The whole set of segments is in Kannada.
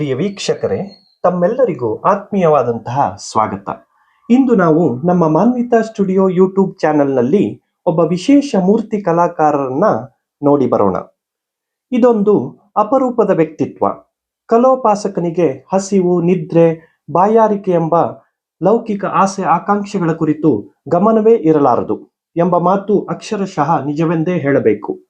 ಪ್ರಿಯ ವೀಕ್ಷಕರೇ, ತಮ್ಮೆಲ್ಲರಿಗೂ ಆತ್ಮೀಯವಾದಂತಹ ಸ್ವಾಗತ. ಇಂದು ನಾವು ನಮ್ಮ ಮಾನ್ವಿತಾ ಸ್ಟುಡಿಯೋ ಯೂಟ್ಯೂಬ್ ಚಾನೆಲ್ನಲ್ಲಿ ಒಬ್ಬ ವಿಶೇಷ ಮೂರ್ತಿ ಕಲಾಕಾರರನ್ನ ನೋಡಿ ಬರೋಣ. ಇದೊಂದು ಅಪರೂಪದ ವ್ಯಕ್ತಿತ್ವ. ಕಲೋಪಾಸಕನಿಗೆ ಹಸಿವು, ನಿದ್ರೆ, ಬಾಯಾರಿಕೆ ಎಂಬ ಲೌಕಿಕ ಆಸೆ ಆಕಾಂಕ್ಷೆಗಳ ಕುರಿತು ಗಮನವೇ ಇರಲಾರದು ಎಂಬ ಮಾತು ಅಕ್ಷರಶಃ ನಿಜವೆಂದೇ ಹೇಳಬೇಕು.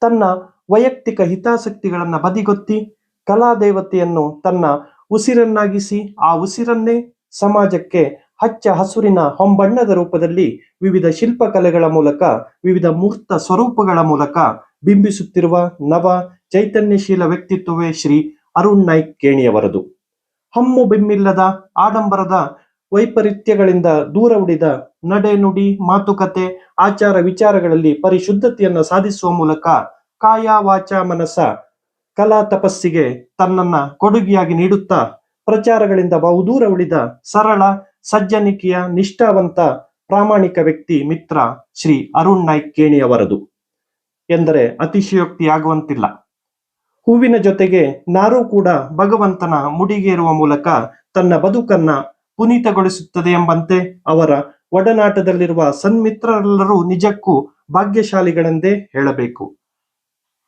ತನ್ನ ವೈಯಕ್ತಿಕ ಹಿತಾಸಕ್ತಿಗಳನ್ನ ಬದಿಗೊತ್ತಿ ಕಲಾದೇವತೆಯನ್ನು ತನ್ನ ಉಸಿರನ್ನಾಗಿಸಿ ಆ ಉಸಿರನ್ನೇ ಸಮಾಜಕ್ಕೆ ಹಚ್ಚ ಹಸುರಿನ ಹೊಂಬಣ್ಣದ ರೂಪದಲ್ಲಿ ವಿವಿಧ ಶಿಲ್ಪಕಲೆಗಳ ಮೂಲಕ, ವಿವಿಧ ಮೂರ್ತ ಸ್ವರೂಪಗಳ ಮೂಲಕ ಬಿಂಬಿಸುತ್ತಿರುವ ನವ ಚೈತನ್ಯಶೀಲ ವ್ಯಕ್ತಿತ್ವವೇ ಶ್ರೀ ಅರುಣ್ ನಾಯ್ಕ್ ಕೇಣಿಯವರದು. ಹಮ್ಮು ಬಿಮ್ಮಿಲ್ಲದ ಆಡಂಬರದ ವೈಪರೀತ್ಯಗಳಿಂದ ದೂರ ಉಳಿದ ನಡೆ ನುಡಿ ಮಾತುಕತೆ, ಆಚಾರ ವಿಚಾರಗಳಲ್ಲಿ ಪರಿಶುದ್ಧತೆಯನ್ನು ಸಾಧಿಸುವ ಮೂಲಕ ಕಾಯ ವಾಚ ಮನಸ ಕಲಾ ತಪಸ್ಸಿಗೆ ತನ್ನನ್ನ ಕೊಡುಗೆಯಾಗಿ ನೀಡುತ್ತಾ ಪ್ರಚಾರಗಳಿಂದ ಬಹುದೂರ ಉಳಿದ ಸರಳ, ಸಜ್ಜನಿಕೆಯ, ನಿಷ್ಠಾವಂತ, ಪ್ರಾಮಾಣಿಕ ವ್ಯಕ್ತಿ ಮಿತ್ರ ಶ್ರೀ ಅರುಣ್ ನಾಯ್ಕ್ ಕೇಣಿಯವರದು ಎಂದರೆ ಅತಿಶಯೋಕ್ತಿಯಾಗುವಂತಿಲ್ಲ. ಹೂವಿನ ಜೊತೆಗೆ ನಾರು ಕೂಡ ಭಗವಂತನ ಮುಡಿಗೇರುವ ಮೂಲಕ ತನ್ನ ಬದುಕನ್ನ ಪುನೀತಗೊಳಿಸುತ್ತದೆ ಎಂಬಂತೆ ಅವರ ಒಡನಾಟದಲ್ಲಿರುವ ಸನ್ಮಿತ್ರರೆಲ್ಲರೂ ನಿಜಕ್ಕೂ ಭಾಗ್ಯಶಾಲಿಗಳೆಂದೇ ಹೇಳಬೇಕು.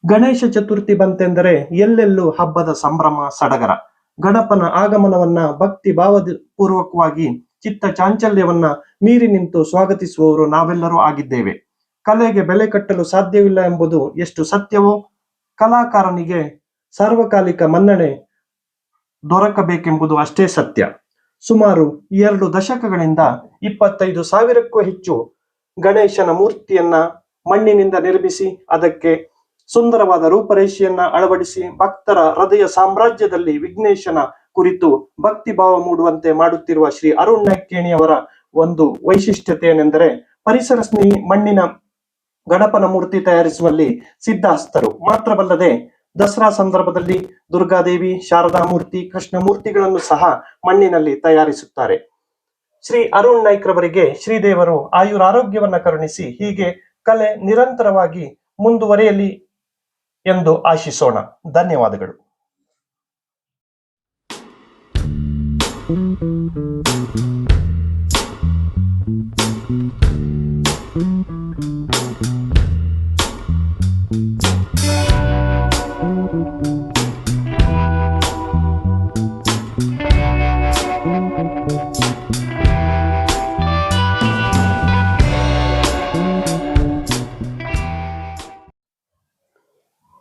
ಗಣೇಶ ಚತುರ್ಥಿ ಬಂತೆಂದರೆ ಎಲ್ಲೆಲ್ಲೂ ಹಬ್ಬದ ಸಂಭ್ರಮ, ಸಡಗರ. ಗಣಪನ ಆಗಮನವನ್ನ ಭಕ್ತಿ ಭಾವದ ಪೂರ್ವಕವಾಗಿ ಚಿತ್ತ ಚಾಂಚಲ್ಯವನ್ನ ಮೀರಿ ನಿಂತು ಸ್ವಾಗತಿಸುವವರು ನಾವೆಲ್ಲರೂ ಆಗಿದ್ದೇವೆ. ಕಲೆಗೆ ಬೆಲೆ ಕಟ್ಟಲು ಸಾಧ್ಯವಿಲ್ಲ ಎಂಬುದು ಎಷ್ಟು ಸತ್ಯವೋ? ಕಲಾಕಾರನಿಗೆ ಸಾರ್ವಕಾಲಿಕ ಮನ್ನಣೆ ದೊರಕಬೇಕೆಂಬುದು ಅಷ್ಟೇ ಸತ್ಯ. ಸುಮಾರು ಎರಡು ದಶಕಗಳಿಂದ ಇಪ್ಪತ್ತೈದು ಸಾವಿರಕ್ಕೂ ಹೆಚ್ಚು ಗಣೇಶನ ಮೂರ್ತಿಯನ್ನ ಮಣ್ಣಿನಿಂದ ನಿರ್ಮಿಸಿ, ಅದಕ್ಕೆ ಸುಂದರವಾದ ರೂಪರೇಷೆಯನ್ನ ಅಳವಡಿಸಿ ಭಕ್ತರ ಹೃದಯ ಸಾಮ್ರಾಜ್ಯದಲ್ಲಿ ವಿಘ್ನೇಶನ ಕುರಿತು ಭಕ್ತಿ ಭಾವ ಮೂಡುವಂತೆ ಮಾಡುತ್ತಿರುವ ಶ್ರೀ ಅರುಣ್ ನಾಯ್ಕೇಣಿಯವರ ಒಂದು ವೈಶಿಷ್ಟ್ಯತೆ ಏನೆಂದರೆ ಪರಿಸರ ಸ್ನೇಹಿ ಮಣ್ಣಿನ ಗಣಪನ ಮೂರ್ತಿ ತಯಾರಿಸುವಲ್ಲಿ ಸಿದ್ಧಾಸ್ತರು ಮಾತ್ರವಲ್ಲದೆ ದಸರಾ ಸಂದರ್ಭದಲ್ಲಿ ದುರ್ಗಾದೇವಿ, ಶಾರದಾ ಮೂರ್ತಿ, ಕೃಷ್ಣ ಮೂರ್ತಿಗಳನ್ನು ಸಹ ಮಣ್ಣಿನಲ್ಲಿ ತಯಾರಿಸುತ್ತಾರೆ. ಶ್ರೀ ಅರುಣ್ ನಾಯ್ಕ್ರವರಿಗೆ ಶ್ರೀದೇವರು ಆಯುರಾರೋಗ್ಯವನ್ನ ಕರುಣಿಸಿ ಹೀಗೆ ಕಲೆ ನಿರಂತರವಾಗಿ ಮುಂದುವರಿಯಲಿ ಎಂದು ಆಶಿಸೋಣ. ಧನ್ಯವಾದಗಳು.